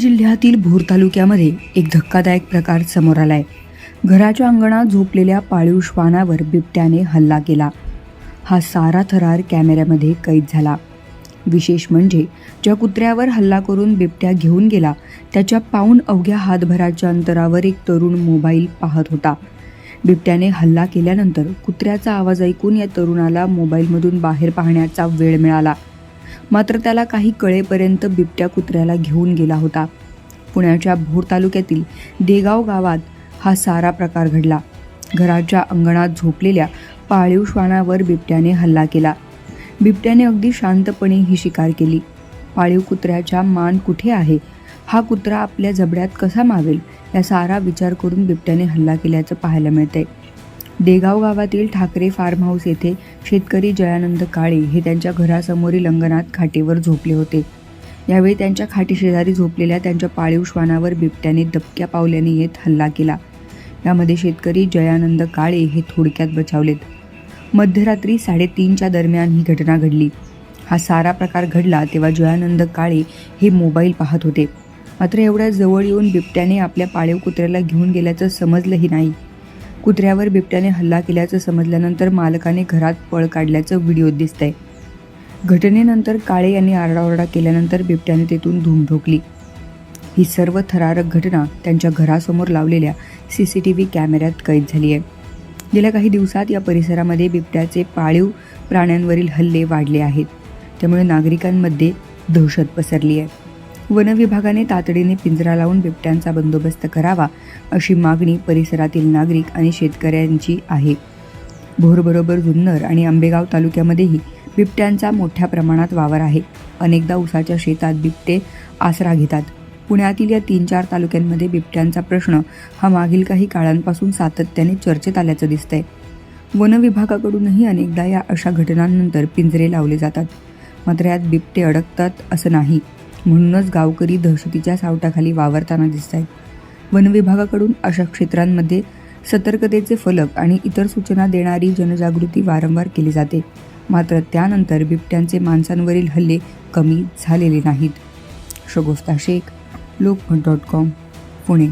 जिल्ह्यातील भोर तालुक्यामध्ये एक धक्कादायक प्रकार समोर आलाय. घराच्या अंगणात झोपलेल्या पाळीव श्वानावर बिबट्याने हल्ला केला. हा सारा थरार कॅमेऱ्यामध्ये कैद झाला. विशेष म्हणजे ज्या कुत्र्यावर हल्ला करून बिबट्या घेऊन गेला त्याच्या पाऊण अवघ्या हातभराच्या अंतरावर एक तरुण मोबाईल पाहत होता. बिबट्याने हल्ला केल्यानंतर कुत्र्याचा आवाज ऐकून या तरुणाला मोबाईलमधून बाहेर पाहण्याचा वेळ मिळाला. मात्र त्याला काही कळेपर्यंत बिबट्या कुत्र्याला घेऊन गेला होता. पुण्याच्या भोर तालुक्यातील देगाव गावात हा सारा प्रकार घडला. घराच्या अंगणात झोपलेल्या पाळीव श्वानावर बिबट्याने हल्ला केला. बिबट्याने अगदी शांतपणे ही शिकार केली. पाळीव कुत्र्याच्या मान कुठे आहे? हा कुत्रा आपल्या जबड्यात कसा मावेल? या सारा विचार करून बिबट्याने हल्ला केल्याचं पाहायला मिळतंय. देगाव गावातील ठाकरे फार्म हाऊस येथे शेतकरी जयानंद काळे हे त्यांच्या घरासमोरील अंगणात खाटेवर झोपले होते. यावेळी त्यांच्या खाटीशेजारी झोपलेल्या त्यांच्या पाळीव श्वानावर बिबट्याने दबक्या पावल्याने येत हल्ला केला. यामध्ये शेतकरी जयानंद काळे हे थोडक्यात बचावलेत. मध्यरात्री साडेतीनच्या दरम्यान ही घटना घडली. हा सारा प्रकार घडला तेव्हा जयानंद काळे हे मोबाईल पाहत होते. मात्र एवढ्या जवळ येऊन बिबट्याने आपल्या पाळीव कुत्र्याला घेऊन गेल्याचं समजलंही नाही. कुत्र्यावर बिबट्याने हल्ला केल्याचं समजल्यानंतर मालकाने घरात पळ काढल्याचं व्हिडिओ दिसतंय. घटनेनंतर काळे यांनी आरडाओरडा केल्यानंतर बिबट्याने तेथून धूम ठोकली. ही सर्व थरारक घटना त्यांच्या घरासमोर लावलेल्या सी सी टी व्ही कॅमेऱ्यात कैद झाली आहे गेल्या काही दिवसात या परिसरामध्ये बिबट्याचे पाळीव प्राण्यांवरील हल्ले वाढले आहेत. त्यामुळे नागरिकांमध्ये दहशत पसरली आहे वनविभागाने तातडीने पिंजरा लावून बिबट्यांचा बंदोबस्त करावा अशी मागणी परिसरातील नागरिक आणि शेतकऱ्यांची आहे. भोरबरोबर जुन्नर आणि आंबेगाव तालुक्यामध्येही बिबट्यांचा मोठ्या प्रमाणात वावर आहे. अनेकदा उसाच्या शेतात बिबटे आसरा घेतात. पुण्यातील या तीन चार तालुक्यांमध्ये बिबट्यांचा प्रश्न हा मागील काही काळांपासून सातत्याने चर्चेत आल्याचं दिसतंय. वनविभागाकडूनही अनेकदा या अशा घटनांनंतर पिंजरे लावले जातात. मात्र यात बिबटे अडकतात असं नाही. म्हणूनच गावकरी दहशतीच्या सावटाखाली वावरताना दिसत आहेत वनविभागाकडून अशा क्षेत्रांमध्ये सतर्कतेचे फलक आणि इतर सूचना देणारी जनजागृती वारंवार केली जाते. मात्र त्यानंतर बिबट्यांचे माणसांवरील हल्ले कमी झालेले नाहीत. शगोस्ता शेख लोकमत डॉट कॉम पुणे.